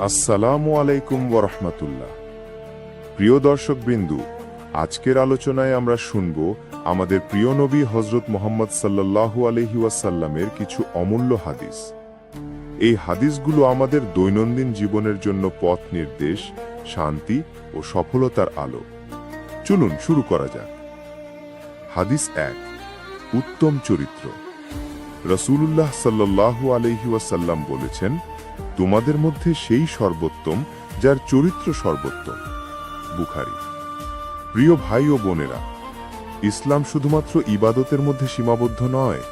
আসসালামু আলাইকুম ওরহমতুল্লাহ প্রিয় দর্শক বিন্দু আজকের আলোচনায় আমরা শুনব আমাদের প্রিয় নবী হজরত মোহাম্মদ সাল্লাল্লাহু আলহি ওয়াসাল্লামের কিছু অমূল্য হাদিস। এই হাদিসগুলো আমাদের দৈনন্দিন জীবনের জন্য পথ নির্দেশ, শান্তি ও সফলতার আলো। চলুন শুরু করা যাক। হাদিস এক, উত্তম চরিত্র। রসূলুল্লাহ সাল্লাল্লাহু আলহি ওয়াসাল্লাম বলেছেন তোমাদের মধ্যে সেই সর্বোত্তম, যার চরিত্র সর্বোত্তম। বুখারি। প্রিয় ভাই ও বোনেরা, ইসলাম শুধুমাত্র ইবাদতের মধ্যে সীমাবদ্ধ নয়,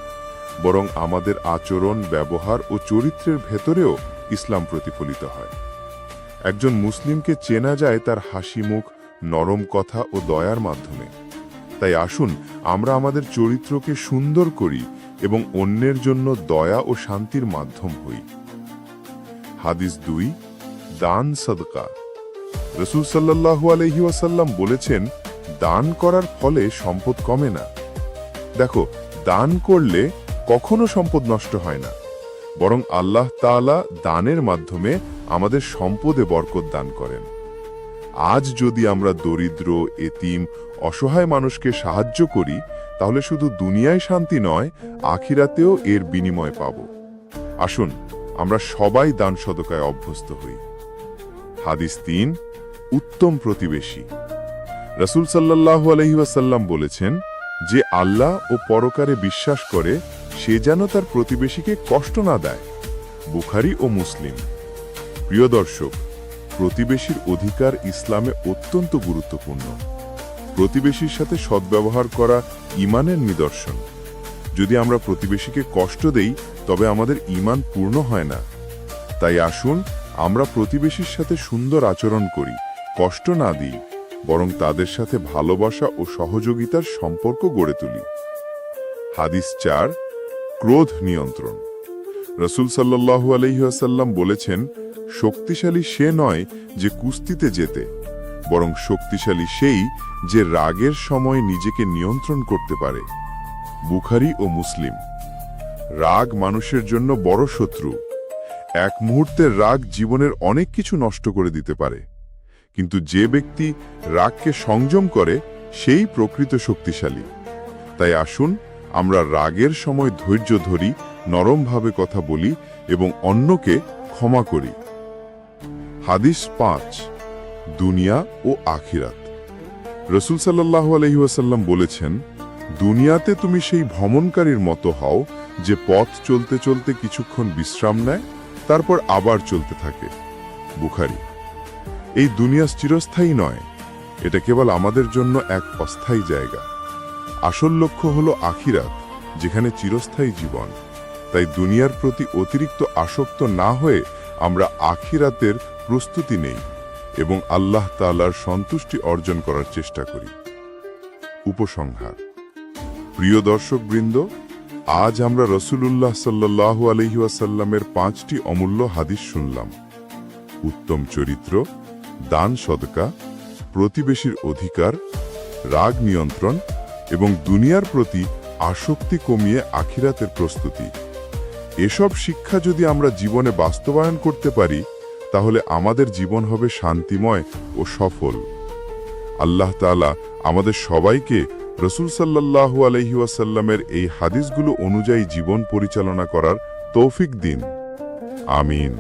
বরং আমাদের আচরণ, ব্যবহার ও চরিত্রের ভেতরেও ইসলাম প্রতিফলিত হয়। একজন মুসলিমকে চেনা যায় তার হাসি মুখ, নরম কথা ও দয়ার মাধ্যমে। তাই আসুন, আমরা আমাদের চরিত্রকে সুন্দর করি এবং অন্যের জন্য দয়া ও শান্তির মাধ্যম হই। হাদিস দুই, দান সদকা। রসুল সাল্লাহু আলহি ওয়াসাল্লাম বলেছেন, দান করার ফলে সম্পদ কমে না। দেখো, দান করলে কখনো সম্পদ নষ্ট হয় না। বরং আল্লাহ তাআলা দানের মাধ্যমে আমাদের সম্পদে বরকত দান করেন। আজ যদি আমরা দরিদ্র, এতিম, অসহায় মানুষকে সাহায্য করি, তাহলে শুধু দুনিয়ায় শান্তি নয়, আখিরাতেও এর বিনিময় পাব। আসুন আমরা সবাই দান সদকায় অভ্যস্ত হই। হাদিস তিন, উত্তম প্রতিবেশী। রসুল সাল্লাহ আলহিবাসাল্লাম বলেছেন, যে আল্লাহ ও পরকারে বিশ্বাস করে, সে যেন তার প্রতিবেশীকে কষ্ট না দেয়। বুখারি ও মুসলিম। প্রিয় দর্শক, প্রতিবেশীর অধিকার ইসলামে অত্যন্ত গুরুত্বপূর্ণ। প্রতিবেশীর সাথে সদ্ব্যবহার করা ইমানের নিদর্শন। যদি আমরা প্রতিবেশীকে কষ্ট দেই, তবে আমাদের ইমান পূর্ণ হয় না। তাই আসুন, আমরা প্রতিবেশীর সাথে সুন্দর আচরণ করি, কষ্ট না দিই, বরং তাদের সাথে ভালোবাসা ও সহযোগিতার সম্পর্ক গড়ে তুলি। হাদিস চার, ক্রোধ নিয়ন্ত্রণ। রসুল সাল্লাহু আলহিহাসাল্লাম বলেছেন, শক্তিশালী সে নয় যে কুস্তিতে যেতে বরং শক্তিশালী সেই যে রাগের সময় নিজেকে নিয়ন্ত্রণ করতে পারে। বুখারি ও মুসলিম। রাগ মানুষের জন্য বড় শত্রু। এক মুহূর্তের রাগ জীবনের অনেক কিছু নষ্ট করে দিতে পারে। কিন্তু যে ব্যক্তি রাগকে সংযম করে, সেই প্রকৃত শক্তিশালী। তাই আসুন, আমরা রাগের সময় ধৈর্য ধরি, নরমভাবে কথা বলি এবং অন্যকে ক্ষমা করি। হাদিস পাঁচ, দুনিয়া ও আখিরাত। রসুল সাল্লাহ আলহিউসাল্লাম বলেছেন দুনিয়াতে তুমি সেই ভ্রমণকারীর মতো হও যে পথ চলতে চলতে কিছুক্ষণ বিশ্রাম নেয়, তারপর আবার চলতে থাকে। বুখারি, এই দুনিয়া চিরস্থায়ী নয়। এটা কেবল আমাদের জন্য এক অস্থায়ী জায়গা। আসল লক্ষ্য হলো আখিরাত, যেখানে চিরস্থায়ী জীবন। তাই দুনিয়ার প্রতি অতিরিক্ত আসক্ত না হয়ে আমরা আখিরাতের প্রস্তুতি নেই এবং আল্লাহ তাআলার সন্তুষ্টি অর্জন করার চেষ্টা করি। উপসংহার প্রিয় দর্শকবৃন্দ, আজ আমরা রসুলুল্লাহ সাল্লাহু আলহিউসাল্লামের পাঁচটি অমূল্য হাদিস শুনলাম। উত্তম চরিত্র, দান সদকা, প্রতিবেশীর অধিকার, রাগ নিয়ন্ত্রণ এবং দুনিয়ার প্রতি আসক্তি কমিয়ে আখিরাতের প্রস্তুতি। এসব শিক্ষা যদি আমরা জীবনে বাস্তবায়ন করতে পারি, তাহলে আমাদের জীবন হবে শান্তিময় ও সফল। আল্লাহ তাআলা আমাদের সবাইকে রসুল সাল্লাহ আলহিউসাল্লামের এই হাদিসগুলো অনুযায়ী জীবন পরিচালনা করার তৌফিক দিন। আমিন।